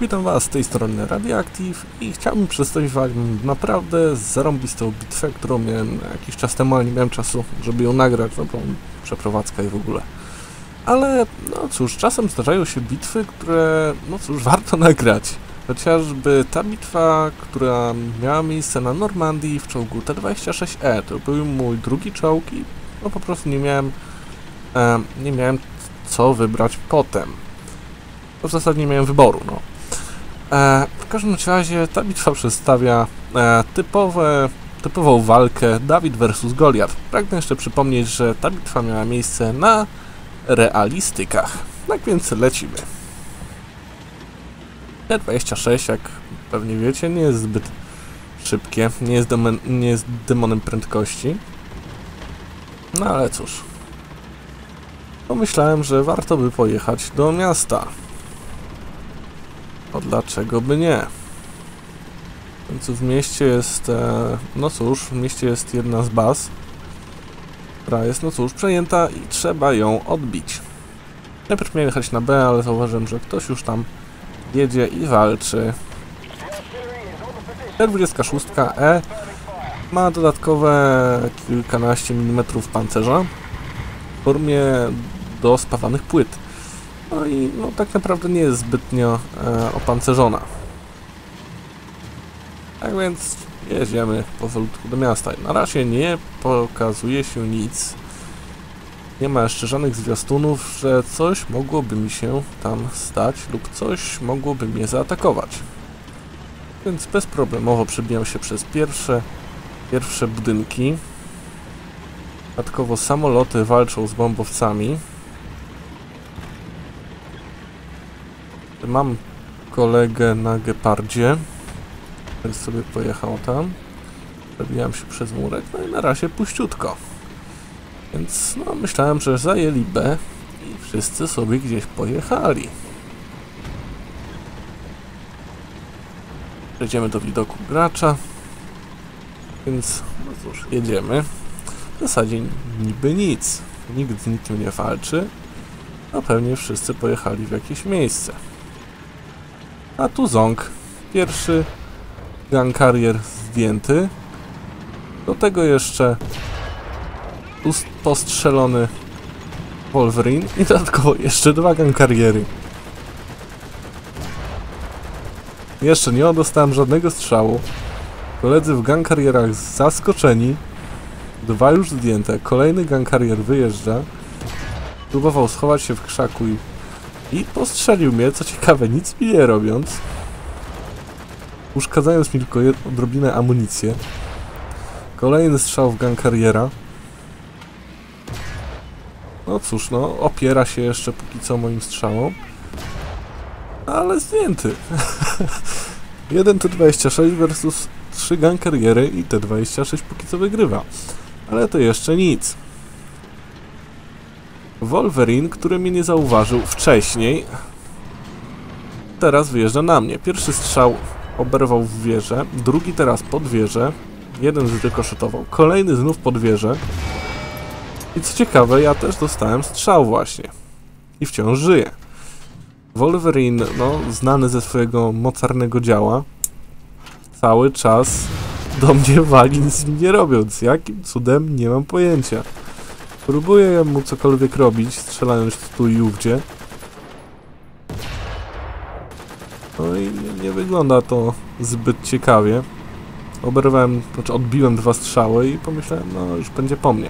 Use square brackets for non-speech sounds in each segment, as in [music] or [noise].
Witam Was z tej strony Radioactive i chciałbym przedstawić Wam naprawdę zarąbistą bitwę, którą miałem jakiś czas temu, ale nie miałem czasu, żeby ją nagrać, no bo przeprowadzka i w ogóle. Ale, no cóż, czasem zdarzają się bitwy, które, no cóż, [laughs] warto nagrać. Chociażby ta bitwa, która miała miejsce na Normandii w czołgu T-26E, to był mój drugi czołg i no po prostu nie miałem, e, nie miałem co wybrać potem. W zasadzie nie miałem wyboru, no. E, w każdym razie ta bitwa przedstawia e, typowe, typową walkę Dawid versus Goliat. Pragnę jeszcze przypomnieć, że ta bitwa miała miejsce na realistykach. Tak więc lecimy. T26, jak pewnie wiecie, nie jest zbyt szybkie, nie jest, nie jest demonem prędkości. No ale cóż. Pomyślałem, że warto by pojechać do miasta. O dlaczego by nie? Więc w mieście jest, e, no cóż, w mieście jest jedna z baz, która jest, no cóż, przejęta i trzeba ją odbić. Najpierw miałem jechać na B, ale zauważyłem, że ktoś już tam jedzie i walczy. T26E ma dodatkowe kilkanaście milimetrów pancerza w formie do spawanych płyt. No i no, tak naprawdę nie jest zbytnio e, opancerzona. Tak więc jedziemy powolutku do miasta. Na razie nie pokazuje się nic. Nie ma jeszcze żadnych zwiastunów, że coś mogłoby mi się tam stać lub coś mogłoby mnie zaatakować. Więc bezproblemowo przebijam się przez pierwsze, pierwsze budynki. Dodatkowo samoloty walczą z bombowcami. Mam kolegę na Gepardzie, więc sobie pojechał tam. Przebijam się przez murek, no i na razie puściutko. Więc no, myślałem, że zajęli B i wszyscy sobie gdzieś pojechali. Przejdziemy do widoku gracza. Więc, no cóż, jedziemy. W zasadzie niby nic. Nikt z nikim nie walczy. No pewnie wszyscy pojechali w jakieś miejsce. A tu Ząg. Pierwszy gun carrier zdjęty. Do tego jeszcze postrzelony Wolverine i dodatkowo jeszcze dwa gun carriery. Jeszcze nie dostałem żadnego strzału. Koledzy w gun carrierach zaskoczeni. Dwa już zdjęte. Kolejny gun carrier wyjeżdża. Próbował schować się w krzaku i i postrzelił mnie, co ciekawe, nic mi nie robiąc. Uszkadzając mi tylko odrobinę amunicję. Kolejny strzał w gun kariera. No cóż, no, opiera się jeszcze póki co moim strzałom. Ale zdjęty. [laughs] 1 T26 versus 3 gun kariery i T26 póki co wygrywa. Ale to jeszcze nic. Wolverine, który mnie nie zauważył wcześniej, teraz wyjeżdża na mnie. Pierwszy strzał oberwał w wieżę, drugi teraz pod wieżę, jeden zrykoszetował, kolejny znów pod wieżę. I co ciekawe, ja też dostałem strzał właśnie. I wciąż żyję. Wolverine, no, znany ze swojego mocarnego działa, cały czas do mnie wali nic nie robiąc. Jakim cudem, nie mam pojęcia. Próbuję mu cokolwiek robić, strzelając tu i ówdzie. No i nie, wygląda to zbyt ciekawie. Oberwałem, znaczy odbiłem dwa strzały i pomyślałem, no już będzie po mnie.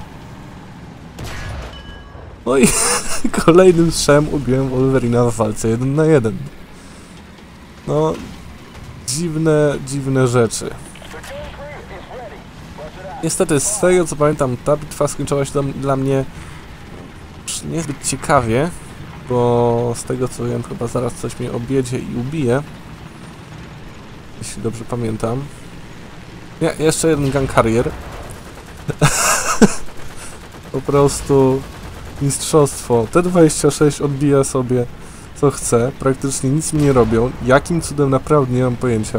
No i [laughs] kolejnym strzałem ubiłem Wolverina w walce 1 na 1. No, dziwne, dziwne rzeczy. Niestety, z tego co pamiętam, ta bitwa skończyła się dla, mnie niezbyt ciekawie, bo z tego co wiem, chyba zaraz coś mnie objedzie i ubije. Jeśli dobrze pamiętam. Nie, jeszcze jeden gun carrier. [laughs] po prostu mistrzostwo. T26 odbija sobie co chce, praktycznie nic mi nie robią. Jakim cudem naprawdę nie mam pojęcia.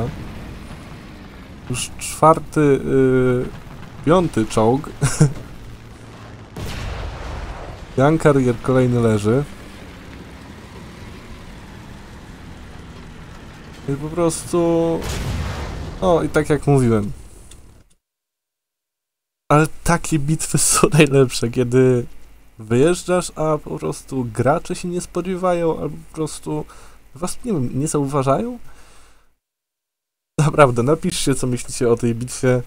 Już czwarty yy, Piąty czołg. Gun carrier kolejny leży. I po prostu... O, i tak jak mówiłem. Ale takie bitwy [laughs] są najlepsze, kiedy wyjeżdżasz, a po prostu gracze się nie spodziewają, albo po prostu was, nie nie zauważają. Naprawdę, napiszcie, co myślicie o tej bitwie,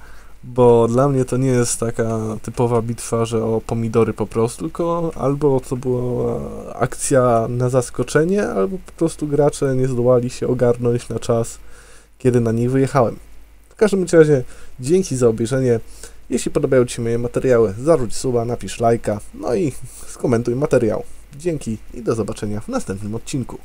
bo dla mnie to nie jest taka typowa bitwa, że o pomidory po prostu, tylko albo to była akcja na zaskoczenie, albo po prostu gracze nie zdołali się ogarnąć na czas, kiedy na niej wyjechałem. W każdym razie, dzięki za obejrzenie. Jeśli podobają Ci się moje materiały, zarzuć suba, napisz lajka, no i skomentuj materiał. Dzięki i do zobaczenia w następnym odcinku.